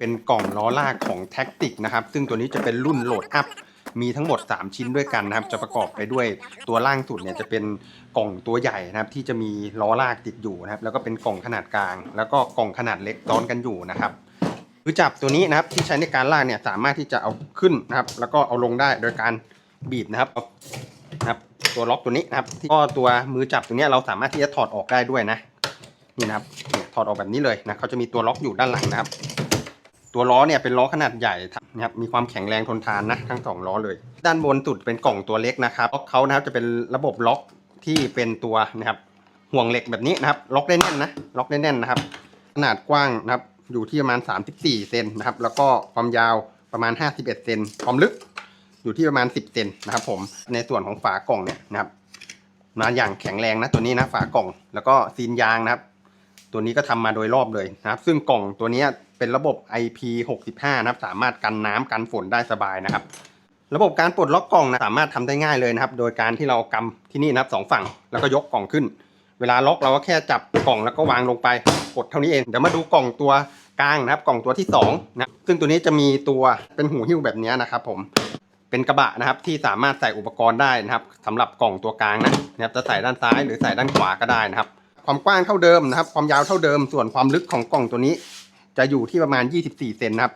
เป็นกล่องล้อลากของแท็กติกนะครับ ซึ่งตัวนี้จะเป็นรุ่นโหลดอัพมีทั้งหมด 3 ชิ้นด้วยกันนะครับ จะประกอบไปด้วยตัวล่างสุดเนี่ยจะเป็นกล่องตัวใหญ่นะครับ ที่จะมีล้อลากติดอยู่นะครับ แล้วก็เป็นกล่องขนาดกลาง แล้วก็กล่องขนาดเล็กซ้อนกันอยู่นะครับคือจับตัวนี้นะครับที่ใช้ในการลากเนี่ยสามารถที่จะเอาขึ้นนะครับ แล้วก็เอาลงได้โดยการบีบนะครับเอานะครับ ตัวล็อกตัวนี้นะครับก็ตัวมือจับตัวนี้เราสามารถที่จะถอดออกได้ด้วยนะนี่นะครับถอดออกแบบนี้เลยนะเขาจะมีตัวล็อกอยู่ด้านหลังนะครับ ตัวล้อเนี่ยเป็นล้อขนาดใหญ่นะครับมีความแข็งแรงทนทานนะทั้งสองล้อเลย ด้านบนสุดเป็นกล่องตัวเล็กนะครับล็อกเขานะครับจะเป็นระบบล็อกที่เป็นตัวนะครับห่วงเหล็กแบบนี้นะครับ ล็อกได้แน่นนะล็อกได้แน่นนะครับ ขนาดกว้างนะครับอยู่ที่ประมาณ 34เซนนะครับ แล้วก็ความยาวประมาณ 51เซนความลึกอยู่ที่ประมาณ 10เซนนะครับ ผมในส่วนของฝากล่องเนี่ยนะครับมาอย่างแข็งแรงนะตัวนี้นะฝากล่อง แล้วก็ซีนยางนะครับ ตัวนี้ก็ทำมาโดยรอบเลยนะครับ ซึ่งกล่องตัวนี้เป็นระบบ IP65 นะครับ สามารถกันน้ำกันฝนได้สบายนะครับ ระบบการปลดล็อกกล่องนะสามารถทำได้ง่ายเลยนะครับ โดยการที่เรากำที่นี่นะครับสองฝั่งแล้วก็ยกกล่องขึ้น เวลาล็อกเราก็แค่จับกล่องแล้วก็วางลงไปกดเท่านี้เองเดี๋ยวมาดูกล่องตัวกลางนะครับ กล่องตัวที่สองนะซึ่งตัวนี้จะมีตัวเป็นหูหิ้วแบบนี้นะครับ ผมเป็นกระบะนะครับที่สามารถใส่อุปกรณ์ได้นะครับสำหรับกล่องตัวกลางนะนะครับจะใส่ด้านซ้ายหรือใส่ด้านขวาก็ได้นะครับ ความกว้างเท่าเดิมนะครับ ความยาวเท่าเดิม ส่วนความลึกของกล่องตัวนี้ จะอยู่ที่ประมาณ 24 เซนนะครับ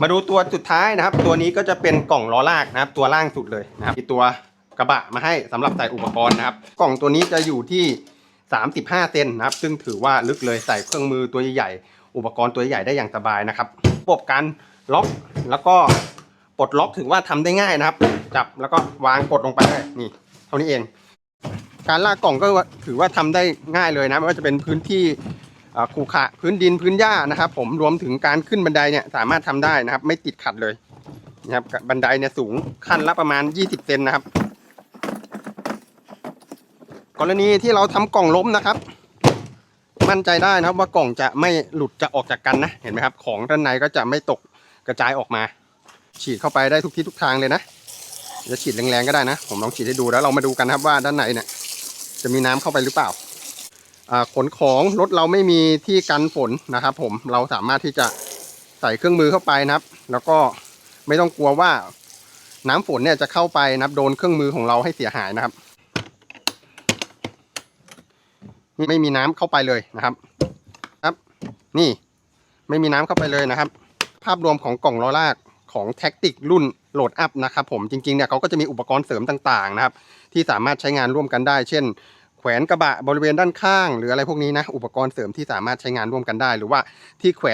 มาดูตัวสุดท้ายนะครับ ตัวนี้ก็จะเป็นกล่องล้อลากนะครับ ตัวล่างสุดเลยนะครับมีตัวกระบะมาให้สำหรับใส่อุปกรณ์นะครับ กล่องตัวนี้จะอยู่ที่ 35 เซนนะครับ ซึ่งถือว่าลึกเลยใส่เครื่องมือตัวใหญ่ๆอุปกรณ์ตัวใหญ่ได้อย่างสบายนะครับระบบการล็อกแล้วก็ปลดล็อกถือว่าทำได้ง่ายนะครับ จับแล้วก็วางกดลงไปนี่ เท่านี้เอง การลากกล่องก็ถือว่าทำได้ง่ายเลยนะไม่ว่าจะเป็นพื้นที่ขรุขระพื้นดินพื้นหญ้านะครับ ผมรวมถึงการขึ้นบันไดเนี่ยสามารถทำได้นะครับ ไม่ติดขัดเลยนะครับบันไดเนี่ยสูงขั้นละประมาณ 20เซนนะครับ กรณีที่เราทำกล่องล้มนะครับ มั่นใจได้นะครับว่ากล่องจะไม่หลุดจะออกจากกันนะเห็นไหมครับ ของด้านในก็จะไม่ตกกระจายออกมา ฉีดเข้าไปได้ทุกที่ทุกทางเลยนะจะฉีดแรงๆก็ได้นะ ผมลองฉีดให้ดูแล้วเรามาดูกันครับว่าด้านในเนี่ย จะมีน้ำเข้าไปหรือเปล่าขนของรถเราไม่มีที่กันฝนนะครับผมเราสามารถที่จะใส่เครื่องมือเข้าไปนะครับ แล้วก็ไม่ต้องกลัวว่าน้ำฝนเนี่ยจะเข้าไปนะครับโดนเครื่องมือของเราให้เสียหายนะครับนี่ไม่มีน้ำเข้าไปเลยนะครับครับ นี่ไม่มีน้ำเข้าไปเลยนะครับ ภาพรวมของกล่องล้อลาก ของแท็กติกรุ่นโหลดอัพนะครับผมจริงๆเนี่ยเขาก็จะมีอุปกรณ์เสริมต่างๆนะครับที่สามารถใช้งานร่วมกันได้ เช่น แขวนกระบะบริเวณด้านข้าง หรืออะไรพวกนี้นะอุปกรณ์เสริมที่สามารถใช้งานร่วมกันได้ หรือว่าที่แขวน